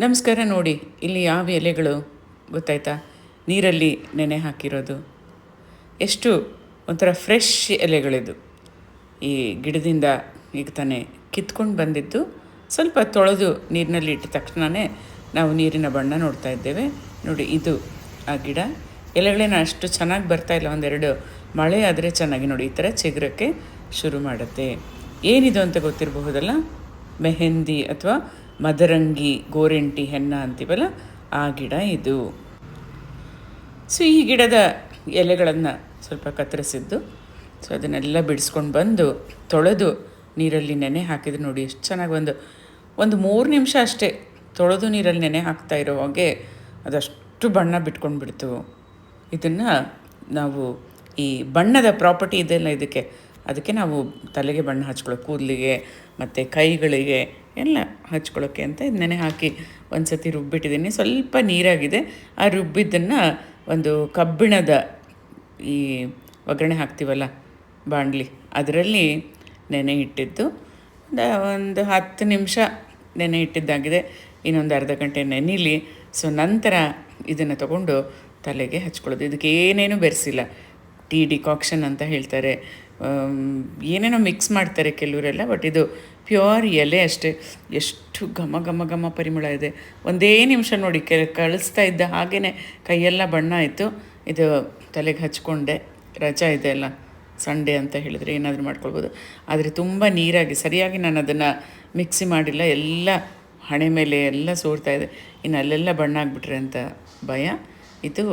ನಮಸ್ಕಾರ ನೋಡಿ, ಇಲ್ಲಿ ಯಾವ ಎಲೆಗಳು ಗೊತ್ತಾಯ್ತಾ? ನೀರಲ್ಲಿ ನೆನೆ ಹಾಕಿರೋದು. ಎಷ್ಟು ಒಂಥರ ಫ್ರೆಶ್ ಎಲೆಗಳಿದು. ಈ ಗಿಡದಿಂದ ಈಗ ತಾನೇ ಕಿತ್ಕೊಂಡು ಬಂದಿದ್ದು. ಸ್ವಲ್ಪ ತೊಳೆದು ನೀರಿನಲ್ಲಿ ಇಟ್ಟ ತಕ್ಷಣವೇ ನಾವು ನೀರಿನ ಬಣ್ಣ ನೋಡ್ತಾ ಇದ್ದೇವೆ. ನೋಡಿ, ಇದು ಆ ಗಿಡ. ಎಲೆಗಳೇನು ಅಷ್ಟು ಚೆನ್ನಾಗಿ ಬರ್ತಾ ಇಲ್ಲ, ಒಂದೆರಡು ಮಳೆ ಆದರೆ ಚೆನ್ನಾಗಿ ನೋಡಿ. ಈ ಥರ ಚಿಗುರಕ್ಕೆ ಶುರು ಮಾಡುತ್ತೆ. ಏನಿದು ಅಂತ ಗೊತ್ತಿರಬಹುದಲ್ಲ? ಮೆಹೆಂದಿ ಅಥವಾ ಮದರಂಗಿ, ಗೋರೆಂಟಿ ಹೆನ್ನ ಅಂತೀವಲ್ಲ, ಆ ಗಿಡ ಇದು. ಸೊ ಈ ಗಿಡದ ಎಲೆಗಳನ್ನು ಸ್ವಲ್ಪ ಕತ್ತರಿಸಿದ್ದು ಸೊ ಅದನ್ನೆಲ್ಲ ಬಿಡಿಸ್ಕೊಂಡು ಬಂದು, ತೊಳೆದು ನೀರಲ್ಲಿ ನೆನೆ ಹಾಕಿದ್ರೆ ನೋಡಿ ಎಷ್ಟು ಚೆನ್ನಾಗಿ ಒಂದು ಒಂದು ಮೂರು ನಿಮಿಷ ಅಷ್ಟೇ ತೊಳೆದು ನೀರಲ್ಲಿ ನೆನೆ ಹಾಕ್ತಾ ಇರೋ ಹಾಗೆ ಅದಷ್ಟು ಬಣ್ಣ ಬಿಟ್ಕೊಂಡು ಬಿಡ್ತು. ಇದನ್ನು ನಾವು ಈ ಬಣ್ಣದ ಪ್ರಾಪರ್ಟಿ ಇದೆಲ್ಲ ಇದಕ್ಕೆ, ಅದಕ್ಕೆ ನಾವು ತಲೆಗೆ ಬಣ್ಣ ಹಚ್ಕೊಳ್ಳೋ ಕೂದಲಿಗೆ, ಮತ್ತು ಕೈಗಳಿಗೆ ಎಲ್ಲ ಹಚ್ಕೊಳ್ಳೋಕ್ಕೆ ಅಂತ ನೆನೆ ಹಾಕಿ ಒಂದು ಸತಿ ರುಬ್ಬಿಟ್ಟಿದ್ದೀನಿ. ಸ್ವಲ್ಪ ನೀರಾಗಿದೆ. ಆ ರುಬ್ಬಿದ್ದನ್ನು ಒಂದು ಕಬ್ಬಿಣದ ಈ ಒಗ್ಗರಣೆ ಹಾಕ್ತೀವಲ್ಲ ಬಾಣಲಿ ಅದರಲ್ಲಿ ನೆನೆ ಇಟ್ಟಿದ್ದು. ಒಂದು ಹತ್ತು ನಿಮಿಷ ನೆನೆ ಇಟ್ಟಿದ್ದಾಗಿದೆ. ಇನ್ನೊಂದು ಅರ್ಧ ಗಂಟೆ ನೆನೀಲಿ. ಸೊ ನಂತರ ಇದನ್ನು ತಗೊಂಡು ತಲೆಗೆ ಹಚ್ಕೊಳ್ಳೋದು. ಇದಕ್ಕೆ ಏನೇನು ಬೆರೆಸಿಲ್ಲ. ಟೀ ಡಿಕಾಕ್ಷನ್ ಅಂತ ಹೇಳ್ತಾರೆ. ಏನೇನೋ ಮಿಕ್ಸ್ ಮಾಡ್ತಾರೆ ಕೆಲವರೆಲ್ಲ ಬಟ್ ಇದು ಪ್ಯೂರ್ ಎಲೆ ಅಷ್ಟೇ. ಎಷ್ಟು ಘಮ ಘಮ ಘಮ ಪರಿಮಳ ಇದೆ. ಒಂದೇ ನಿಮಿಷ ನೋಡಿ, ಕೆ, ಕಳಿಸ್ತಾ ಇದ್ದ ಹಾಗೇ ಕೈಯೆಲ್ಲ ಬಣ್ಣ ಆಯಿತು ಇದು ತಲೆಗೆ ಹಚ್ಕೊಂಡೆ. ರಜಾ ಇದೆ ಅಲ್ಲ, ಸಂಡೇ ಅಂತ ಹೇಳಿದರೆ ಏನಾದರೂ ಮಾಡ್ಕೊಳ್ಬೋದು. ಆದರೆ ತುಂಬ ನೀರಾಗಿ, ಸರಿಯಾಗಿ ನಾನು ಅದನ್ನು ಮಿಕ್ಸಿ ಮಾಡಿಲ್ಲ. ಎಲ್ಲ ಹಣೆ ಮೇಲೆ ಎಲ್ಲ ಸೋರ್ತಾ ಇದೆ. ಇನ್ನು ಅಲ್ಲೆಲ್ಲ ಬಣ್ಣ ಆಗಿಬಿಟ್ರೆ ಅಂತ ಭಯ. ಇದು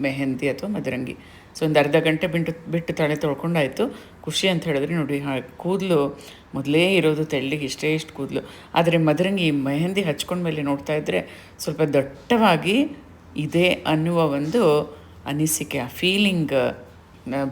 ಮೆಹಂದಿ ಅಥವಾ ಮದರಂಗಿ. ಸೊ ಒಂದು ಅರ್ಧ ಗಂಟೆ ಬಿಟ್ಟು ಬಿಟ್ಟು ತಲೆ ತೊಳ್ಕೊಂಡಾಯಿತು. ಖುಷಿ ಅಂತ ಹೇಳಿದ್ರೆ ನೋಡಿ ಕೂದಲು ಮೊದಲೇ ಇರೋದು ತೆಳ್ಳಿಗೆ, ಇಷ್ಟೇ ಇಷ್ಟು ಕೂದಲು. ಆದರೆ ಮದರಂಗಿ ಮೆಹಂದಿ ಹಚ್ಕೊಂಡ್ಮೇಲೆ ನೋಡ್ತಾ ಇದ್ದರೆ ಸ್ವಲ್ಪ ದಟ್ಟವಾಗಿ ಇದೆ ಅನ್ನುವ ಒಂದು ಅನಿಸಿಕೆ, ಆ ಫೀಲಿಂಗ್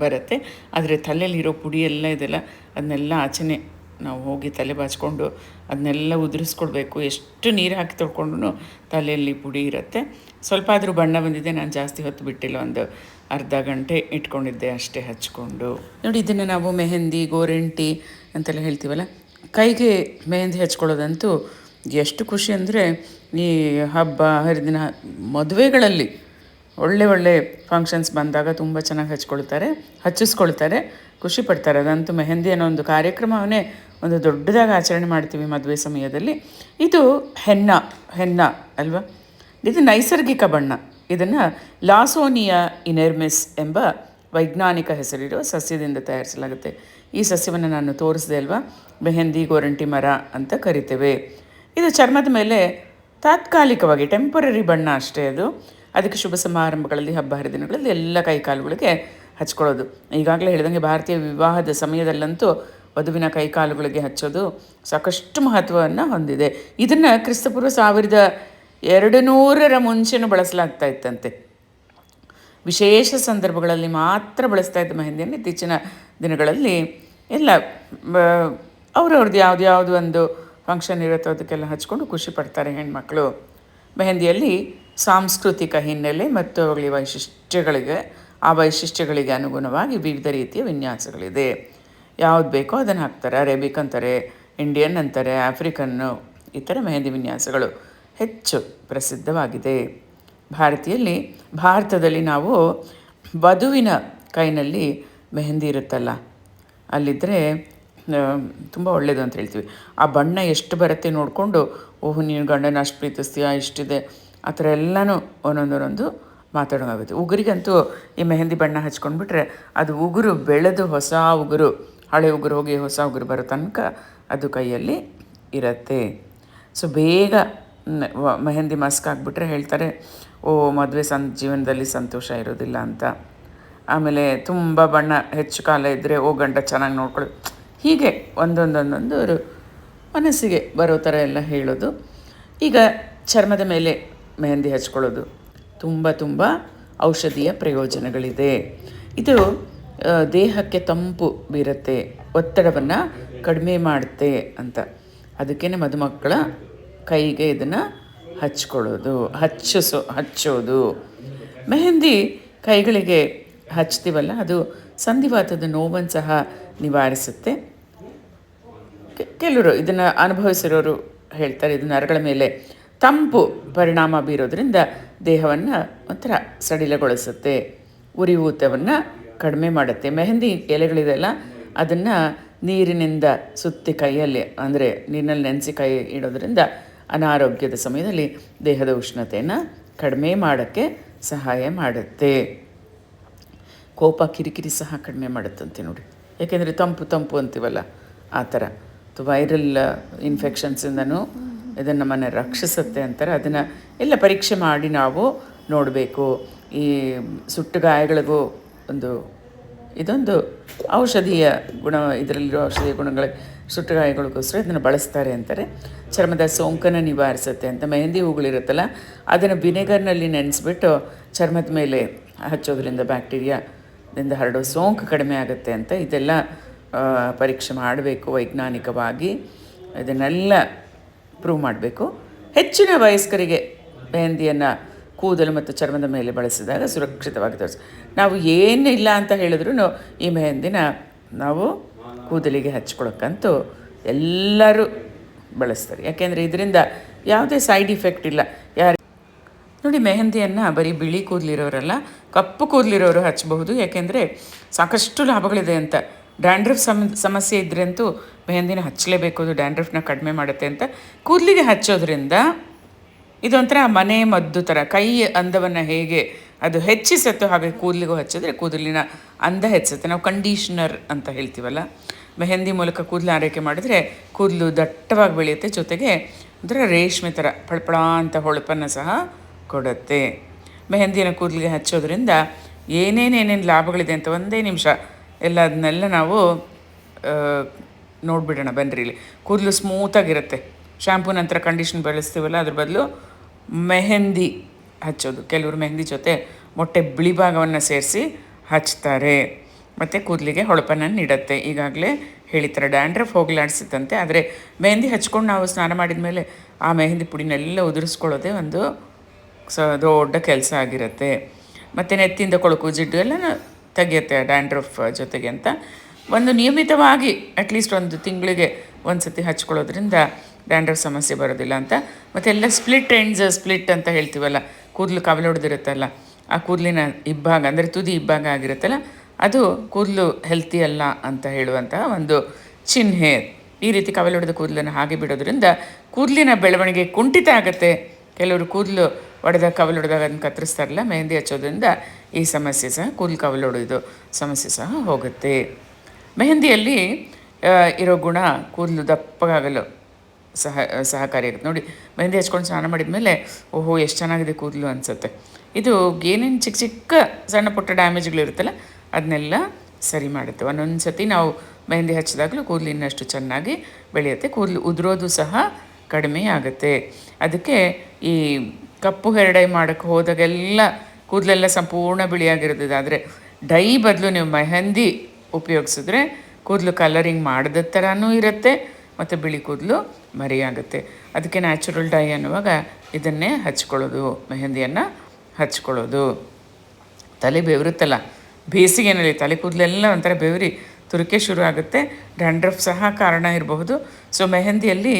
ಬರುತ್ತೆ. ಆದರೆ ತಲೆಯಲ್ಲಿರೋ ಪುಡಿ ಎಲ್ಲ ಇದೆಲ್ಲ, ಅದನ್ನೆಲ್ಲ ಆಚೆನೆ ನಾವು ಹೋಗಿ ತಲೆ ಬಾಚ್ಕೊಂಡು ಅದನ್ನೆಲ್ಲ ಉದುರಿಸ್ಕೊಡ್ಬೇಕು. ಎಷ್ಟು ನೀರು ಹಾಕಿ ತೊಳ್ಕೊಂಡ್ರು ತಲೆಯಲ್ಲಿ ಪುಡಿ ಇರುತ್ತೆ. ಸ್ವಲ್ಪ ಆದರೂ ಬಣ್ಣ ಬಂದಿದೆ, ನಾನು ಜಾಸ್ತಿ ಹೊತ್ತು ಬಿಟ್ಟಿಲ್ಲ ಒಂದು ಅರ್ಧ ಗಂಟೆ ಇಟ್ಕೊಂಡಿದ್ದೆ ಅಷ್ಟೇ ಹಚ್ಕೊಂಡು. ನೋಡಿ, ಇದನ್ನು ನಾವು ಮೆಹಂದಿ, ಗೋರೆಂಟಿ ಅಂತೆಲ್ಲ ಹೇಳ್ತೀವಲ್ಲ? ಕೈಗೆ ಮೆಹಂದಿ ಹಚ್ಕೊಳ್ಳೋದಂತೂ ಎಷ್ಟು ಖುಷಿ ಅಂದರೆ ಈ ಹಬ್ಬ, ಹರಿದಿನ ಮದುವೆಗಳಲ್ಲಿ ಒಳ್ಳೆ ಒಳ್ಳೆ ಫಂಕ್ಷನ್ಸ್ ಬಂದಾಗ ತುಂಬ ಚೆನ್ನಾಗಿ ಹಚ್ಕೊಳ್ತಾರೆ, ಹಚ್ಚಿಸ್ಕೊಳ್ತಾರೆ, ಖುಷಿ ಪಡ್ತಾರೆ. ಅದಂತೂ ಮೆಹಂದಿ ಅನ್ನೋ ಒಂದು ಕಾರ್ಯಕ್ರಮವನ್ನೇ ಒಂದು ದೊಡ್ಡದಾಗಿ ಆಚರಣೆ ಮಾಡ್ತೀವಿ ಮದುವೆ ಸಮಯದಲ್ಲಿ. ಇದು ಹೆನ್ನ ಹೆನ್ನ ಅಲ್ವಾ? ಇದು ನೈಸರ್ಗಿಕ ಬಣ್ಣ. ಇದನ್ನು ಲಾಸೋನಿಯಾ ಇನೆರ್ಮಿಸ್ ಎಂಬ ವೈಜ್ಞಾನಿಕ ಹೆಸರಿರುವ ಸಸ್ಯದಿಂದ ತಯಾರಿಸಲಾಗುತ್ತೆ. ಈ ಸಸ್ಯವನ್ನು ನಾನು ತೋರಿಸಿದೆ ಅಲ್ವಾ? ಮೆಹಂದಿ, ಗೋರಂಟಿ ಮರ ಅಂತ ಕರಿತೇವೆ. ಇದು ಚರ್ಮದ ಮೇಲೆ ತಾತ್ಕಾಲಿಕವಾಗಿ ಟೆಂಪರರಿ ಬಣ್ಣ ಅಷ್ಟೇ ಅದು. ಅದಕ್ಕೆ ಶುಭ ಸಮಾರಂಭಗಳಲ್ಲಿ ಹಬ್ಬ ಹರಿದಿನಗಳಲ್ಲಿ ಎಲ್ಲ ಕೈಕಾಲುಗಳಿಗೆ ಹಚ್ಕೊಳ್ಳೋದು. ಈಗಾಗಲೇ ಹೇಳಿದಂಗೆ ಭಾರತೀಯ ವಿವಾಹದ ಸಮಯದಲ್ಲಂತೂ ವಧುವಿನ ಕೈಕಾಲುಗಳಿಗೆ ಹಚ್ಚೋದು ಸಾಕಷ್ಟು ಮಹತ್ವವನ್ನು ಹೊಂದಿದೆ. ಇದನ್ನು ಕ್ರಿಸ್ತಪೂರ್ವ ಸಾವಿರದ ಎರಡು ನೂರರ ಮುಂಚೆನೂ ಬಳಸಲಾಗ್ತಾ ಇತ್ತಂತೆ. ವಿಶೇಷ ಸಂದರ್ಭಗಳಲ್ಲಿ ಮಾತ್ರ ಬಳಸ್ತಾ ಇದ್ದ ಮೆಹಂದಿಯನ್ನು ಇತ್ತೀಚಿನ ದಿನಗಳಲ್ಲಿ ಎಲ್ಲ ಅವ್ರವ್ರದ್ದು ಯಾವ್ದು ಯಾವುದು ಒಂದು ಫಂಕ್ಷನ್ ಇರುತ್ತೋ ಅದಕ್ಕೆಲ್ಲ ಹಚ್ಕೊಂಡು ಖುಷಿ ಪಡ್ತಾರೆ ಹೆಣ್ಮಕ್ಳು. ಮೆಹಂದಿಯಲ್ಲಿ ಸಾಂಸ್ಕೃತಿಕ ಹಿನ್ನೆಲೆ ಮತ್ತು ಅವುಗಳ ವೈಶಿಷ್ಟ್ಯಗಳಿಗೆ, ಆ ವೈಶಿಷ್ಟ್ಯಗಳಿಗೆ ಅನುಗುಣವಾಗಿ ವಿವಿಧ ರೀತಿಯ ವಿನ್ಯಾಸಗಳಿದೆ. ಯಾವ್ದು ಬೇಕೋ ಅದನ್ನು ಹಾಕ್ತಾರೆ. ಅರೇಬಿಕ್ ಅಂತಾರೆ, ಇಂಡಿಯನ್ ಅಂತಾರೆ, ಆಫ್ರಿಕನ್ನು ಈ ಥರ ಮೆಹಂದಿ ವಿನ್ಯಾಸಗಳು ಹೆಚ್ಚು ಪ್ರಸಿದ್ಧವಾಗಿದೆ. ಭಾರತೀಯಲ್ಲಿ ಭಾರತದಲ್ಲಿ ನಾವು ವಧುವಿನ ಕೈನಲ್ಲಿ ಮೆಹಂದಿ ಇರುತ್ತಲ್ಲ ಅಲ್ಲಿದ್ದರೆ ತುಂಬ ಒಳ್ಳೆಯದು ಅಂತ ಹೇಳ್ತೀವಿ. ಆ ಬಣ್ಣ ಎಷ್ಟು ಬರುತ್ತೆ ನೋಡಿಕೊಂಡು, ಓಹ್, ನೀನು ಗಂಡನ ಅಷ್ಟು ಪ್ರೀತಿಸ್ತೀಯಾ, ಇಷ್ಟಿದೆ, ಆ ಥರ ಎಲ್ಲನೂ ಒಂದೊಂದೊಂದೊಂದು ಮಾತಾಡೋಂಗಾಗುತ್ತೆ ಉಗುರಿಗಂತೂ ಈ ಮೆಹಂದಿ ಬಣ್ಣ ಹಚ್ಕೊಂಡ್ಬಿಟ್ರೆ ಅದು ಉಗುರು ಬೆಳೆದು ಹೊಸ ಉಗುರು, ಹಳೆ ಉಗುರು ಹೋಗಿ ಹೊಸ ಉಗುರು ಬರೋ ತನಕ ಅದು ಕೈಯಲ್ಲಿ ಇರುತ್ತೆ. ಸೊ, ಬೇಗ ಮೆಹಂದಿ ಮಾಸ್ಕ್ ಹಾಕ್ಬಿಟ್ರೆ ಹೇಳ್ತಾರೆ, ಓ, ಮದುವೆ ಸಂ ಜೀವನದಲ್ಲಿ ಸಂತೋಷ ಇರೋದಿಲ್ಲ ಅಂತ. ಆಮೇಲೆ ತುಂಬ ಬಣ್ಣ ಹೆಚ್ಚು ಕಾಲ ಇದ್ದರೆ ಓ, ಗಂಡ ಚೆನ್ನಾಗಿ ನೋಡ್ಕೊಳ್ಳಿ ಹೀಗೆ ಒಂದೊಂದೊಂದೊಂದು ಮನಸ್ಸಿಗೆ ಬರೋ ಥರ ಎಲ್ಲ ಹೇಳೋದು. ಈಗ ಚರ್ಮದ ಮೇಲೆ ಮೆಹಂದಿ ಹಚ್ಕೊಳ್ಳೋದು. ತುಂಬ ತುಂಬ ಔಷಧೀಯ ಪ್ರಯೋಜನಗಳಿದೆ. ಇದು ದೇಹಕ್ಕೆ ತಂಪು ಬೀರುತ್ತೆ, ಒತ್ತಡವನ್ನು ಕಡಿಮೆ ಮಾಡುತ್ತೆ ಅಂತ. ಅದಕ್ಕೇ ಮದುಮಕ್ಕಳ ಕೈಗೆ ಇದನ್ನು ಹಚ್ಕೊಳ್ಳೋದು, ಹಚ್ಚಿಸೋ, ಹಚ್ಚೋದು. ಮೆಹಂದಿ ಕೈಗಳಿಗೆ ಹಚ್ತೀವಲ್ಲ, ಅದು ಸಂಧಿವಾತದ ನೋವನ್ನು ಸಹ ನಿವಾರಿಸುತ್ತೆ. ಕೆಲವರು ಇದನ್ನು ಅನುಭವಿಸಿರೋರು ಹೇಳ್ತಾರೆ ಇದು ನರಗಳ ಮೇಲೆ ತಂಪು ಪರಿಣಾಮ ಬೀರೋದ್ರಿಂದ ದೇಹವನ್ನು ಒಂಥರ ಸಡಿಲಗೊಳಿಸುತ್ತೆ. ಉರಿಯೂತವನ್ನು ಕಡಿಮೆ ಮಾಡುತ್ತೆ. ಮೆಹಂದಿ ಎಲೆಗಳಿದೆಲ್ಲ ಅದನ್ನು ನೀರಿನಿಂದ ಸುತ್ತಿ ಕೈಯಲ್ಲಿ, ಅಂದರೆ ನೀರಿನಲ್ಲಿ ನೆನೆಸಿ ಕೈ ಇಡೋದ್ರಿಂದ ಅನಾರೋಗ್ಯದ ಸಮಯದಲ್ಲಿ ದೇಹದ ಉಷ್ಣತೆಯನ್ನು ಕಡಿಮೆ ಮಾಡೋಕ್ಕೆ ಸಹಾಯ ಮಾಡುತ್ತೆ. ಕೋಪ ಕಿರಿಕಿರಿ ಸಹ ಕಡಿಮೆ ಮಾಡುತ್ತಂತೆ ನೋಡಿ. ಯಾಕೆಂದರೆ ತಂಪು ತಂಪು ಅಂತೀವಲ್ಲ, ಆ ಥರ. ವೈರಲ್ ಇನ್ಫೆಕ್ಷನ್ಸಿಂದನೂ ಇದನ್ನು ನಮ್ಮನ್ನು ರಕ್ಷಿಸುತ್ತೆ ಅಂತಾರೆ. ಅದನ್ನು ಎಲ್ಲ ಪರೀಕ್ಷೆ ಮಾಡಿ ನಾವು ನೋಡಬೇಕು. ಈ ಸುಟ್ಟ ಗಾಯಗಳಿಗೂ ಒಂದು ಇದೊಂದು ಔಷಧೀಯ ಗುಣ, ಇದರಲ್ಲಿರೋ ಔಷಧೀಯ ಗುಣಗಳ ಸುಟ್ಟು ಗಾಯಗಳಿಗೋಸ್ಕರ ಇದನ್ನು ಬಳಸ್ತಾರೆ ಅಂತಾರೆ. ಚರ್ಮದ ಸೋಂಕನ್ನು ನಿವಾರಿಸುತ್ತೆ ಅಂತ ಮೆಹಂದಿ ಹೂಗಳಿರುತ್ತಲ್ಲ ಅದನ್ನು ವಿನೆಗರ್ನಲ್ಲಿ ನೆನೆಸ್ಬಿಟ್ಟು ಚರ್ಮದ ಮೇಲೆ ಹಚ್ಚೋದ್ರಿಂದ ಬ್ಯಾಕ್ಟೀರಿಯಾದಿಂದ ಹರಡೋ ಸೋಂಕು ಕಡಿಮೆ ಆಗುತ್ತೆ ಅಂತ ಇದೆಲ್ಲ ಪರೀಕ್ಷೆ ಮಾಡಬೇಕು ವೈಜ್ಞಾನಿಕವಾಗಿ. ಇದನ್ನೆಲ್ಲ ಪ್ರೂವ್ ಮಾಡಬೇಕು. ಹೆಚ್ಚಿನ ವಯಸ್ಕರಿಗೆ ಮೆಹಂದಿಯನ್ನು ಕೂದಲು ಮತ್ತು ಚರ್ಮದ ಮೇಲೆ ಬಳಸಿದಾಗ ಸುರಕ್ಷಿತವಾಗಿ ತೋರಿಸಿ. ನಾವು ಏನಿಲ್ಲ ಅಂತ ಹೇಳಿದ್ರು ಈ ಮೆಹಂದಿನ ನಾವು ಕೂದಲಿಗೆ ಹಚ್ಕೊಳಕ್ಕಂತೂ ಎಲ್ಲರೂ ಬಳಸ್ತಾರೆ. ಯಾಕೆಂದರೆ ಇದರಿಂದ ಯಾವುದೇ ಸೈಡ್ ಇಫೆಕ್ಟ್ ಇಲ್ಲ. ಯಾರು ನೋಡಿ ಮೆಹಂದಿಯನ್ನು ಬರೀ ಬಿಳಿ ಕೂದಲಿರೋರಲ್ಲ, ಕಪ್ಪು ಕೂದಲಿರೋರು ಹಚ್ಚಬಹುದು ಯಾಕೆಂದರೆ ಸಾಕಷ್ಟು ಲಾಭಗಳಿದೆ ಅಂತ. ಡ್ಯಾಂಡ್ರಫ್ ಸಮ ಸಮಸ್ಯೆ ಇದ್ರೆ ಅಂತೂ ಮೆಹಂದಿನ ಹಚ್ಚಲೇಬೇಕು, ಅದು ಡ್ಯಾಂಡ್ರಫ್ನ ಕಡಿಮೆ ಮಾಡುತ್ತೆ ಅಂತ. ಕೂದಲಿಗೆ ಹಚ್ಚೋದ್ರಿಂದ ಇದೊಂಥರ ಮನೆ ಮದ್ದು ಥರ, ಕೈ ಅಂದವನ್ನು ಹೇಗೆ ಅದು ಹೆಚ್ಚಿಸುತ್ತೋ, ಹಾಗೆ ಕೂದಲಿಗೂ ಹಚ್ಚಿದ್ರೆ ಕೂದಲಿನ ಅಂದ ಹೆಚ್ಚುತ್ತೆ ನಾವು ಕಂಡೀಷ್ನರ್ ಅಂತ ಹೇಳ್ತೀವಲ್ಲ, ಮೆಹಂದಿ ಮೂಲಕ ಕೂದಲು ಆರೈಕೆ ಮಾಡಿದರೆ ಕೂದಲು ದಟ್ಟವಾಗಿ ಬೆಳೆಯುತ್ತೆ, ಜೊತೆಗೆ ಒಂಥರ ರೇಷ್ಮೆ ಥರ ಪಳಪಳ ಅಂತ ಹೊಳಪನ್ನು ಸಹ ಕೊಡುತ್ತೆ. ಮೆಹಂದಿನ ಕೂದಲಿಗೆ ಹಚ್ಚೋದ್ರಿಂದ ಏನೇನೇನೇನು ಲಾಭಗಳಿದೆ ಅಂತ ಒಂದೇ ನಿಮಿಷ ಎಲ್ಲ ಅದನ್ನೆಲ್ಲ ನಾವು ನೋಡಿಬಿಡೋಣ ಬನ್ನಿರಿ ಇಲ್ಲಿ. ಕೂದಲು ಸ್ಮೂತಾಗಿರುತ್ತೆ ಶ್ಯಾಂಪೂ ನಂತರ ಕಂಡೀಷನ್ ಬಳಸ್ತೀವಲ್ಲ, ಅದ್ರ ಬದಲು ಮೆಹಂದಿ ಹಚ್ಚೋದು. ಕೆಲವರು ಮೆಹಂದಿ ಜೊತೆ ಮೊಟ್ಟೆ ಬಿಳಿ ಭಾಗವನ್ನು ಸೇರಿಸಿ ಹಚ್ತಾರೆ. ಮತ್ತು ಕೂದಲಿಗೆ ಹೊಳಪನ್ನು ನೀಡುತ್ತೆ. ಈಗಾಗಲೇ ಹೇಳಿತಾರೆ ಡ್ಯಾಂಡ್ರಫ್ ಹೋಗಲಾಡಿಸುತ್ತಂತೆ. ಆದರೆ ಮೆಹಂದಿ ಹಚ್ಕೊಂಡು ನಾವು ಸ್ನಾನ ಮಾಡಿದ ಮೇಲೆ ಆ ಮೆಹಂದಿ ಪುಡಿನೆಲ್ಲ ಉದುರಿಸ್ಕೊಳ್ಳೋದೇ ಒಂದು ಸ ದೊಡ್ಡ ಕೆಲಸ ಆಗಿರುತ್ತೆ. ಮತ್ತು ನೆತ್ತಿಂದ ಕೊಳಕು ಜಿಡ್ಡು ಎಲ್ಲ ತೆಗೆಯುತ್ತೆ ಡ್ಯಾಂಡ್ರಫ್ ಜೊತೆಗೆ ಅಂತ. ಒಂದು ನಿಯಮಿತವಾಗಿ ಅಟ್ಲೀಸ್ಟ್ ಒಂದು ತಿಂಗಳಿಗೆ ಒಂದು ಸತಿ ಹಚ್ಕೊಳ್ಳೋದ್ರಿಂದ ಡ್ಯಾಂಡ್ರಫ್ ಸಮಸ್ಯೆ ಬರೋದಿಲ್ಲ ಅಂತ. ಮತ್ತೆಲ್ಲ ಸ್ಪ್ಲಿಟ್ ಎಂಡ್ಸ್ ಸ್ಪ್ಲಿಟ್ ಅಂತ ಹೇಳ್ತೀವಲ್ಲ ಕೂದಲು ಕವಲೊಡೆದಿರುತ್ತಲ್ಲ, ಆ ಕೂದಲಿನ ಇಬ್ಬಾಗ ಅಂದರೆ ತುದಿ ಇಬ್ಬಾಗ ಆಗಿರುತ್ತಲ್ಲ, ಅದು ಕೂದಲು ಹೆಲ್ತಿ ಅಲ್ಲ ಅಂತ ಹೇಳುವಂತಹ ಒಂದು ಚಿಹ್ನೆ. ಈ ರೀತಿ ಕವಲೊಡೆದ ಕೂದಲನ್ನು ಹಾಗೆ ಬಿಡೋದ್ರಿಂದ ಕೂದಲಿನ ಬೆಳವಣಿಗೆ ಕುಂಠಿತ ಆಗುತ್ತೆ. ಕೆಲವರು ಕೂದಲು ಒಡೆದ ಕವಲೊಡೆದಾಗ ಅದನ್ನು ಕತ್ತರಿಸ್ತಾರಲ್ಲ, ಮೆಹಂದಿ ಹಚ್ಚೋದ್ರಿಂದ ಈ ಸಮಸ್ಯೆ ಸಹ, ಕೂದಲು ಕವಲೊಡೆದು ಸಮಸ್ಯೆ ಸಹ ಹೋಗುತ್ತೆ. ಮೆಹಂದಿಯಲ್ಲಿ ಇರೋ ಗುಣ ಕೂದಲು ದಪ್ಪಗಾಗಲು ಸಹ ಸಹಕಾರಿಯಾಗುತ್ತೆ ನೋಡಿ, ಮೆಹಂದಿ ಹಚ್ಕೊಂಡು ಸ್ನಾನ ಮಾಡಿದ ಮೇಲೆ ಓಹೋ, ಎಷ್ಟು ಚೆನ್ನಾಗಿದೆ ಕೂದಲು ಅನಿಸುತ್ತೆ. ಇದು ಏನೇನು ಚಿಕ್ಕ ಚಿಕ್ಕ ಸಣ್ಣ ಪುಟ್ಟ ಡ್ಯಾಮೇಜ್ಗಳಿರುತ್ತಲ್ಲ ಅದನ್ನೆಲ್ಲ ಸರಿ ಮಾಡುತ್ತೆ. ಒಂದೊಂದು ಸತಿ ನಾವು ಮೆಹಂದಿ ಹಚ್ಚಿದಾಗಲೂ ಕೂದಲು ಇನ್ನಷ್ಟು ಚೆನ್ನಾಗಿ ಬೆಳೆಯುತ್ತೆ. ಕೂದಲು ಉದುರೋದು ಸಹ ಕಡಿಮೆ ಆಗುತ್ತೆ. ಅದಕ್ಕೆ ಈ ಕಪ್ಪು ಹೆರಡೈ ಮಾಡೋಕ್ಕೆ ಹೋದಾಗೆಲ್ಲ ಕೂದಲೆಲ್ಲ ಸಂಪೂರ್ಣ ಬಿಳಿಯಾಗಿರೋದಿದಾದರೆ ಡೈ ಬದಲು ನೀವು ಮೆಹಂದಿ ಉಪಯೋಗಿಸಿದ್ರೆ ಕೂದಲು ಕಲರಿಂಗ್ ಮಾಡಿದ ಥರನೂ ಇರುತ್ತೆ. ಮತ್ತು ಬಿಳಿ ಕೂದಲು ಮರಿಯಾಗುತ್ತೆ. ಅದಕ್ಕೆ ನ್ಯಾಚುರಲ್ ಡೈ ಅನ್ನುವಾಗ ಇದನ್ನೇ ಹಚ್ಕೊಳ್ಳೋದು, ಮೆಹಂದಿಯನ್ನು ಹಚ್ಕೊಳ್ಳೋದು. ತಲೆ ಬೆವರುತ್ತಲ್ಲ ಬೇಸಿಗೆನಲ್ಲಿ ತಲೆ ಕೂದಲೆಲ್ಲ ಒಂಥರ ಬೆವರಿ, ತುರಿಕೆ ಶುರು ಆಗುತ್ತೆ. ಡ್ಯಾಂಡ್ರಫ್ ಸಹ ಕಾರಣ ಇರಬಹುದು. So ಮೆಹಂದಿಯಲ್ಲಿ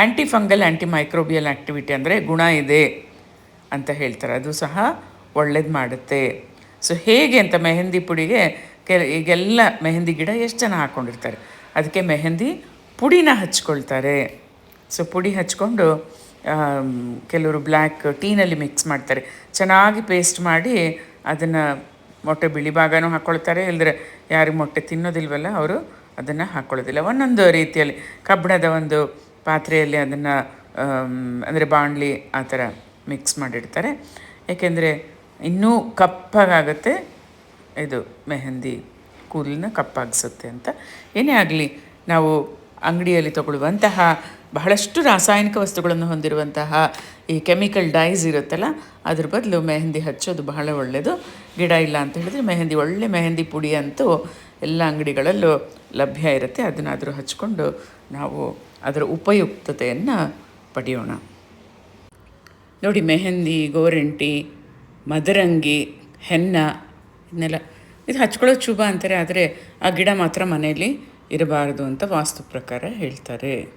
anti fungal anti microbial activity ಅಂದರೆ ಗುಣ ಇದೆ ಅಂತ ಹೇಳ್ತಾರೆ. ಅದು ಸಹ ಒಳ್ಳೇದು ಮಾಡುತ್ತೆ. ಸೊ ಹೇಗೆ ಅಂತ ಮೆಹಂದಿ ಪುಡಿಗೆ ಕೆಲ ಈಗೆಲ್ಲ ಮೆಹಂದಿ ಗಿಡ ಎಷ್ಟು ಜನ ಹಾಕ್ಕೊಂಡಿರ್ತಾರೆ ಅದಕ್ಕೆ ಮೆಹಂದಿ ಪುಡಿನ ಹಚ್ಕೊಳ್ತಾರೆ. ಸೊ ಪುಡಿ ಹಚ್ಕೊಂಡು ಕೆಲವರು ಬ್ಲ್ಯಾಕ್ ಟೀನಲ್ಲಿ ಮಿಕ್ಸ್ ಮಾಡ್ತಾರೆ. ಚೆನ್ನಾಗಿ ಪೇಸ್ಟ್ ಮಾಡಿ ಅದನ್ನು ಮೊಟ್ಟೆ ಬಿಳಿ ಭಾಗನೂ ಹಾಕ್ಕೊಳ್ತಾರೆ ಇಲ್ಲದ್ರೆ ಯಾರಿಗೆ ಮೊಟ್ಟೆ ತಿನ್ನೋದಿಲ್ವಲ್ಲ, ಅವರು ಅದನ್ನು ಹಾಕ್ಕೊಳ್ಳೋದಿಲ್ಲ ಒಂದೊಂದು ರೀತಿಯಲ್ಲಿ ಕಬ್ಬಿಣದ ಒಂದು ಪಾತ್ರೆಯಲ್ಲಿ ಅದನ್ನು ಅಂದರೆ ಬಾಣಲಿ ಆ ಥರ ಮಿಕ್ಸ್ ಮಾಡಿಡ್ತಾರೆ. ಏಕೆಂದರೆ ಇನ್ನೂ ಕಪ್ಪಾಗುತ್ತೆ ಇದು ಮೆಹಂದಿ ಕೂದಲನ್ನ ಕಪ್ಪಾಗಿಸುತ್ತೆ ಅಂತ. ಏನೇ ಆಗಲಿ, ನಾವು ಅಂಗಡಿಯಲ್ಲಿ ತಗೊಳ್ಳುವಂತಹ ಬಹಳಷ್ಟು ರಾಸಾಯನಿಕ ವಸ್ತುಗಳನ್ನು ಹೊಂದಿರುವಂತಹ ಈ ಕೆಮಿಕಲ್ ಡೈಸ್ ಇರುತ್ತಲ್ಲ, ಅದ್ರ ಬದಲು ಮೆಹಂದಿ ಹಚ್ಚೋದು ಬಹಳ ಒಳ್ಳೆಯದು ಗಿಡ ಇಲ್ಲ ಅಂತ ಹೇಳಿದ್ರೆ ಮೆಹಂದಿ, ಒಳ್ಳೆ ಮೆಹಂದಿ ಪುಡಿ ಅಂತೂ ಎಲ್ಲ ಅಂಗಡಿಗಳಲ್ಲೂ ಲಭ್ಯ ಇರುತ್ತೆ. ಅದನ್ನಾದರೂ ಹಚ್ಕೊಂಡು ನಾವು ಅದರ ಉಪಯುಕ್ತತೆಯನ್ನು ಪಡೆಯೋಣ. ನೋಡಿ, ಮೆಹಂದಿ, ಗೋರಂಟಿ, ಮದರಂಗಿ, ಹೆನ್ನ, ಇದನ್ನೆಲ್ಲ ಇದು ಹಚ್ಕೊಳ್ಳೋದು ಶುಭ ಅಂತಾರೆ, ಆದರೆ ಆ ಗಿಡ ಮಾತ್ರ ಮನೆಯಲ್ಲಿ ಇರಬಾರದು ಅಂತ ವಾಸ್ತು ಪ್ರಕಾರ ಹೇಳ್ತಾರೆ.